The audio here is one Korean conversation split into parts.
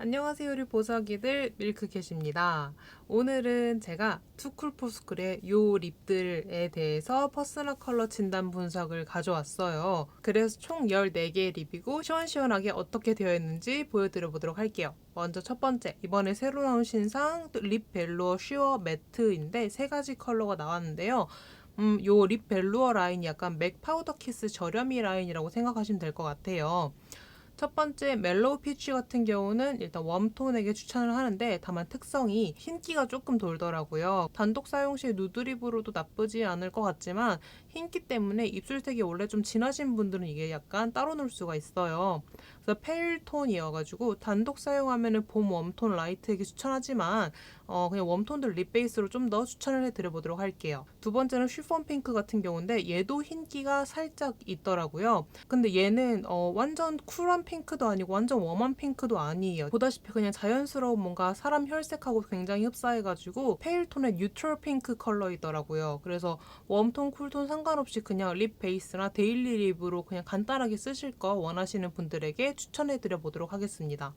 안녕하세요, 우리 보석이들 밀크캣입니다. 오늘은 제가 투쿨포스쿨의 요 립들에 대해서 퍼스널 컬러 진단 분석을 가져왔어요. 그래서 총 14개의 립이고 시원시원하게 어떻게 되어 있는지 보여드려 보도록 할게요. 먼저 첫 번째, 이번에 새로 나온 신상 립 벨루어 쉬어 매트인데 세 가지 컬러가 나왔는데요. 음, 요 립 벨루어 라인이 약간 맥 파우더 키스 저렴이 라인이라고 생각하시면 될 것 같아요. 첫 번째 멜로우 피치 같은 경우는 일단 웜톤에게 추천을 하는데 다만 특성이 흰기가 조금 돌더라고요. 단독 사용 시 누드립으로도 나쁘지 않을 것 같지만 흰기 때문에 입술색이 원래 좀 진하신 분들은 이게 약간 따로 놀 수가 있어요. 그래서 페일 톤이어가지고 단독 사용하면은 봄 웜톤 라이트에게 추천하지만 어 그냥 웜톤들 립 베이스로 좀 더 추천을 해드려보도록 할게요. 두 번째는 쉬폰 핑크 같은 경우인데 얘도 흰기가 살짝 있더라고요. 근데 얘는 어 완전 쿨한 핑크도 아니고 완전 웜한 핑크도 아니에요. 보다시피 그냥 자연스러운 뭔가 사람 혈색하고 굉장히 흡사해가지고 페일 톤의 뉴트럴 핑크 컬러이더라고요. 그래서 웜톤, 쿨톤 상관없이 그냥 립 베이스나 데일리 립으로 그냥 간단하게 쓰실 거 원하시는 분들에게 추천해드려 보도록 하겠습니다.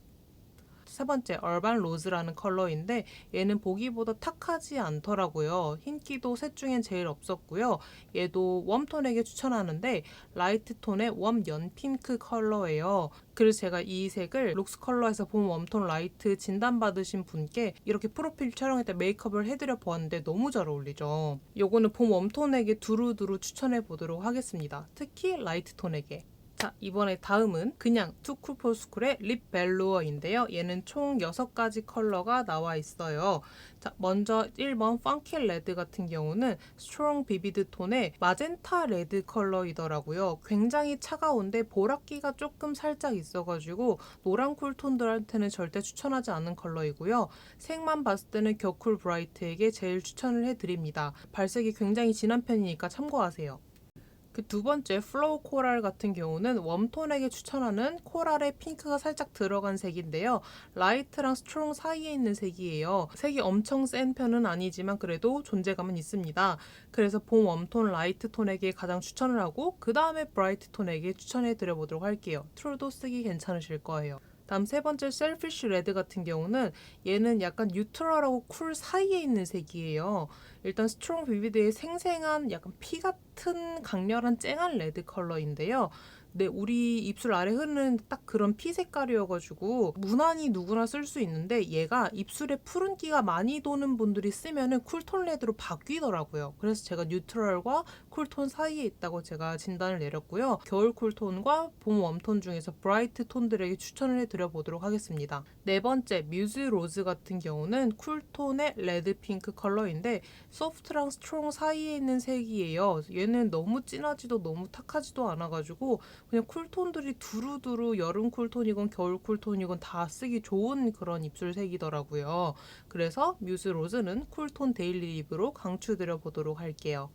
세 번째 얼반 로즈라는 컬러인데 얘는 보기보다 탁하지 않더라고요. 흰기도 셋 중엔 제일 없었고요. 얘도 웜톤에게 추천하는데 라이트 톤의 웜 연핑크 컬러예요. 그래서 제가 이 색을 록스 컬러에서 본 웜톤 라이트 진단받으신 분께 이렇게 프로필 촬영할 때 메이크업을 해드려 보았는데 너무 잘 어울리죠. 요거는 봄 웜톤에게 두루두루 추천해 보도록 하겠습니다. 특히 라이트 톤에게. 자, 이번에 다음은 그냥 투쿨포스쿨의 립 벨루어인데요. 얘는 총 6가지 컬러가 나와 있어요. 자, 먼저 1번 펑키 레드 같은 경우는 스트롱 비비드 톤의 마젠타 레드 컬러이더라고요. 굉장히 차가운데 보랏기가 조금 살짝 있어가지고 노란 쿨톤들한테는 절대 추천하지 않는 컬러이고요. 색만 봤을 때는 겨쿨 브라이트에게 제일 추천을 해드립니다. 발색이 굉장히 진한 편이니까 참고하세요. 그 두 번째 플로우 코랄 같은 경우는 웜톤에게 추천하는 코랄의 핑크가 살짝 들어간 색인데요. 라이트랑 스트롱 사이에 있는 색이에요. 색이 엄청 센 편은 아니지만 그래도 존재감은 있습니다. 그래서 봄 웜톤 라이트 톤에게 가장 추천을 하고 그 다음에 브라이트 톤에게 추천해 드려보도록 할게요. 툴도 쓰기 괜찮으실 거예요. 다음 세 번째 셀피쉬 레드 같은 경우는 얘는 약간 뉴트럴하고 쿨 사이에 있는 색이에요. 일단 스트롱 비비드의 생생한 약간 피 같은 강렬한 쨍한 레드 컬러인데요. 네, 우리 입술 아래 흐르는 딱 그런 피 색깔이어가지고 무난히 누구나 쓸 수 있는데 얘가 입술에 푸른기가 많이 도는 분들이 쓰면은 쿨톤 레드로 바뀌더라고요. 그래서 제가 뉴트럴과 쿨톤 사이에 있다고 제가 진단을 내렸고요. 겨울 쿨톤과 봄 웜톤 중에서 브라이트 톤들에게 추천을 해드려 보도록 하겠습니다. 네 번째 뮤즈 로즈 같은 경우는 쿨톤의 레드 핑크 컬러인데 소프트랑 스트롱 사이에 있는 색이에요. 얘는 너무 진하지도 너무 탁하지도 않아가지고 그냥 쿨톤들이 두루두루 여름 쿨톤이건 겨울 쿨톤이건 다 쓰기 좋은 그런 입술색이더라고요. 그래서 뮤즈 로즈는 쿨톤 데일리 립으로 강추드려 보도록 할게요.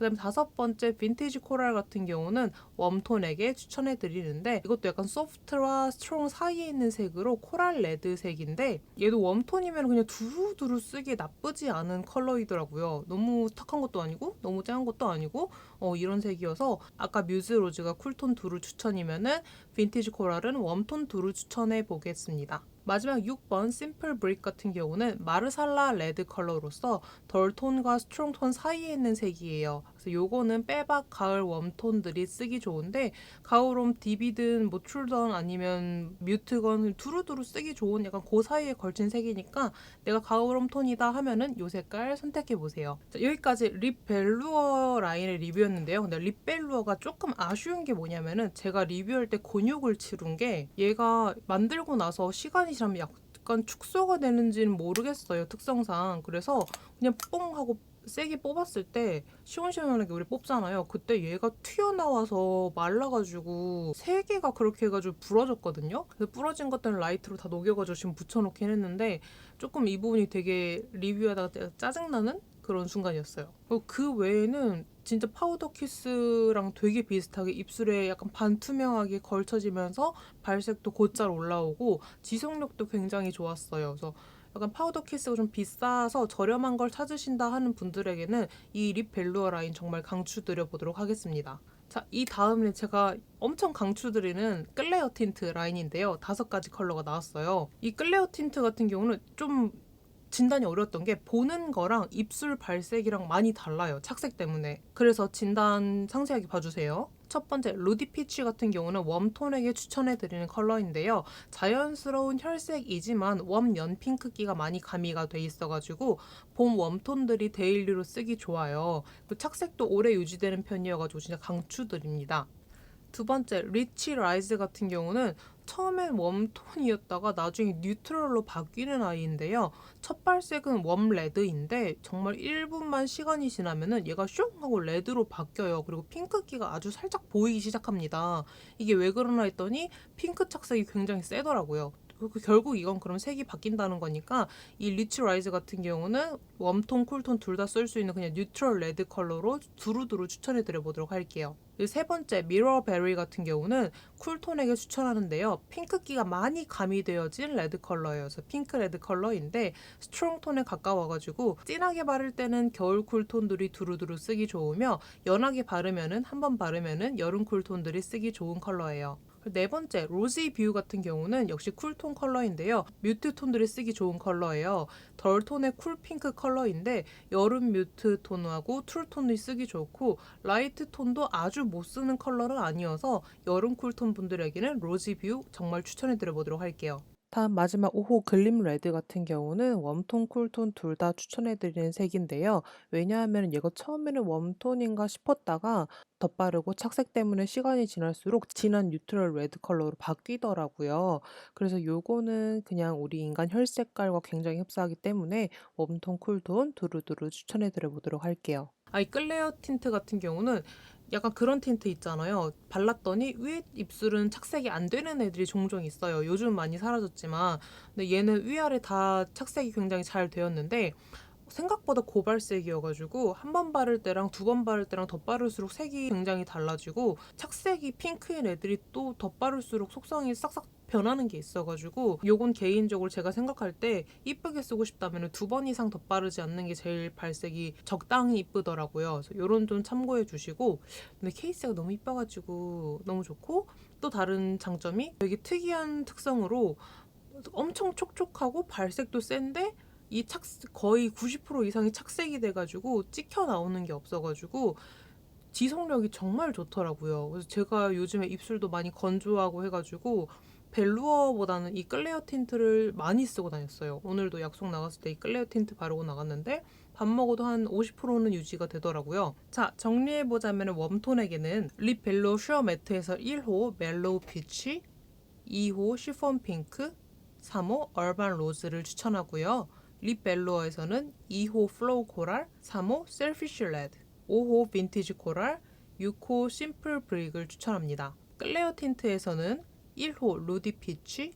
그 다음 다섯 번째 빈티지 코랄 같은 경우는 웜톤에게 추천해 드리는데 이것도 약간 소프트와 스트롱 사이에 있는 색으로 코랄 레드 색인데 얘도 웜톤이면 그냥 두루두루 쓰기 나쁘지 않은 컬러이더라고요. 너무 탁한 것도 아니고 너무 쨍한 것도 아니고 어, 이런 색이어서 아까 뮤즈 로즈가 쿨톤 두루 추천이면은 빈티지 코랄은 웜톤 두루 추천해 보겠습니다. 마지막 6번 심플 브릭 같은 경우는 마르살라 레드 컬러로서 덜 톤과 스트롱 톤 사이에 있는 색이에요. 그래서 요거는 빼박 가을 웜톤들이 쓰기 좋은데 가을웜 딥이든 모출던 아니면 뮤트건 두루두루 쓰기 좋은 약간 그 사이에 걸친 색이니까 내가 가을웜 톤이다 하면은 요 색깔 선택해 보세요. 자, 여기까지 립 벨루어 라인의 리뷰였는데요. 근데 립 벨루어가 조금 아쉬운 게 뭐냐면은 제가 리뷰할 때 곤욕을 치룬 게 얘가 만들고 나서 시간이 지나면 약간 축소가 되는지는 모르겠어요 특성상 그래서 그냥 뽕 하고 세게 뽑았을 때 시원시원하게 우리 뽑잖아요. 그때 얘가 튀어나와서 말라가지고 세 개가 그렇게 해가지고 부러졌거든요. 그래서 부러진 것들은 라이트로 다 녹여가지고 지금 붙여놓긴 했는데 조금 이 부분이 되게 리뷰하다가 짜증나는 그런 순간이었어요. 그 외에는 진짜 파우더 키스랑 되게 비슷하게 입술에 약간 반투명하게 걸쳐지면서 발색도 곧잘 올라오고 지속력도 굉장히 좋았어요. 그래서 약간 파우더 키스가 좀 비싸서 저렴한 걸 찾으신다 하는 분들에게는 이 립 벨루어 라인 정말 강추드려 보도록 하겠습니다. 자, 이 다음에 제가 엄청 강추드리는 클레어 틴트 라인인데요. 다섯 가지 컬러가 나왔어요. 이 클레어 틴트 같은 경우는 좀 진단이 어려웠던 게 보는 거랑 입술 발색이랑 많이 달라요. 착색 때문에. 그래서 진단 상세하게 봐주세요. 첫 번째 루디 피치 같은 경우는 웜톤에게 추천해드리는 컬러인데요. 자연스러운 혈색이지만 웜 연핑크기가 많이 가미가 돼 있어가지고 봄 웜톤들이 데일리로 쓰기 좋아요. 그 착색도 오래 유지되는 편이어가지고 진짜 강추드립니다. 두 번째 리치 라이즈 같은 경우는 처음엔 웜톤이었다가 나중에 뉴트럴로 바뀌는 아이인데요. 첫 발색은 웜 레드인데 정말 1분만 시간이 지나면은 얘가 슝 하고 레드로 바뀌어요. 그리고 핑크기가 아주 살짝 보이기 시작합니다. 이게 왜 그러나 했더니 핑크 착색이 굉장히 세더라고요. 그 결국 이건 그럼 색이 바뀐다는 거니까 이 리치 라이즈 같은 경우는 웜톤, 쿨톤 둘 다 쓸 수 있는 그냥 뉴트럴 레드 컬러로 두루두루 추천해 드려 보도록 할게요. 세 번째 미러 베리 같은 경우는 쿨톤에게 추천하는데요. 핑크기가 많이 가미되어진 레드 컬러예요. 그래서 핑크 레드 컬러인데 스트롱 톤에 가까워가지고 진하게 바를 때는 겨울 쿨톤들이 두루두루 쓰기 좋으며 연하게 바르면은 한 번 바르면은 여름 쿨톤들이 쓰기 좋은 컬러예요. 네 번째 로지 뷰 같은 경우는 역시 쿨톤 컬러인데요. 뮤트 톤들이 쓰기 좋은 컬러예요. 덜 톤의 쿨 핑크 컬러인데 여름 뮤트 톤하고 툴 톤이 쓰기 좋고 라이트 톤도 아주 못 쓰는 컬러는 아니어서 여름 쿨톤 분들에게는 로지 뷰 정말 추천해 드려 보도록 할게요. 다음 마지막 5호 글림 레드 같은 경우는 웜톤, 쿨톤 둘 다 추천해드리는 색인데요. 왜냐하면 얘가 처음에는 웜톤인가 싶었다가 덧바르고 착색 때문에 시간이 지날수록 진한 뉴트럴 레드 컬러로 바뀌더라고요. 그래서 요거는 그냥 우리 인간 혈 색깔과 굉장히 흡사하기 때문에 웜톤, 쿨톤 두루두루 추천해드려 보도록 할게요. 아이 클레어 틴트 같은 경우는 약간 그런 틴트 있잖아요. 발랐더니 윗 입술은 착색이 안 되는 애들이 종종 있어요. 요즘 많이 사라졌지만. 근데 얘는 위아래 다 착색이 굉장히 잘 되었는데 생각보다 고발색이어가지고 한 번 바를 때랑 두 번 바를 때랑 덧바를수록 색이 굉장히 달라지고 착색이 핑크인 애들이 또 덧바를수록 속성이 싹싹 변하는 게 있어가지고 요건 개인적으로 제가 생각할 때 이쁘게 쓰고 싶다면 두 번 이상 덧바르지 않는 게 제일 발색이 적당히 이쁘더라고요. 요런 좀 참고해 주시고 근데 케이스가 너무 이뻐가지고 너무 좋고 또 다른 장점이 되게 특이한 특성으로 엄청 촉촉하고 발색도 센데 이 착, 거의 90% 이상이 착색이 돼가지고 찍혀 나오는 게 없어가지고 지속력이 정말 좋더라고요. 그래서 제가 요즘에 입술도 많이 건조하고 해가지고 벨루어보다는 이 클레어 틴트를 많이 쓰고 다녔어요. 오늘도 약속 나갔을 때 이 클레어 틴트 바르고 나갔는데 밥 먹어도 한 50%는 유지가 되더라고요. 자, 정리해보자면 웜톤에게는 립 벨로 슈어 매트에서 1호 멜로우 피치, 2호 시폰 핑크, 3호 얼반 로즈를 추천하고요. 립 벨로어에서는 2호 플로우 코랄, 3호 셀피쉬 레드, 5호 빈티지 코랄, 6호 심플 브릭을 추천합니다. 클레어 틴트에서는 1호 루디 피치,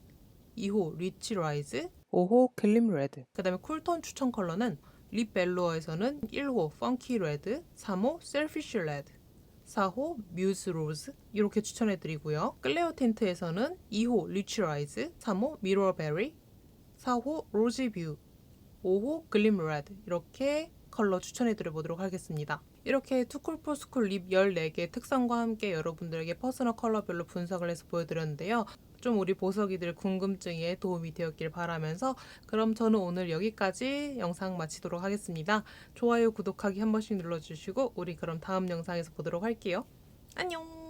2호 리치 라이즈, 5호 글림 레드. 그 다음에 쿨톤 추천 컬러는 립 벨로어에서는 1호 펑키 레드, 3호 셀피쉬 레드, 4호 뮤즈 로즈 이렇게 추천해 드리고요. 클레어 틴트에서는 2호 리치 라이즈, 3호 미러 베리, 4호 로지 뷰, 5호 글림 레드 이렇게 컬러 추천해 드려 보도록 하겠습니다. 이렇게 투쿨포스쿨 립 14개 특성과 함께 여러분들에게 퍼스널 컬러별로 분석을 해서 보여드렸는데요. 좀 우리 보석이들 궁금증에 도움이 되었길 바라면서 그럼 저는 오늘 여기까지 영상 마치도록 하겠습니다. 좋아요, 구독하기 한 번씩 눌러주시고 우리 그럼 다음 영상에서 보도록 할게요. 안녕!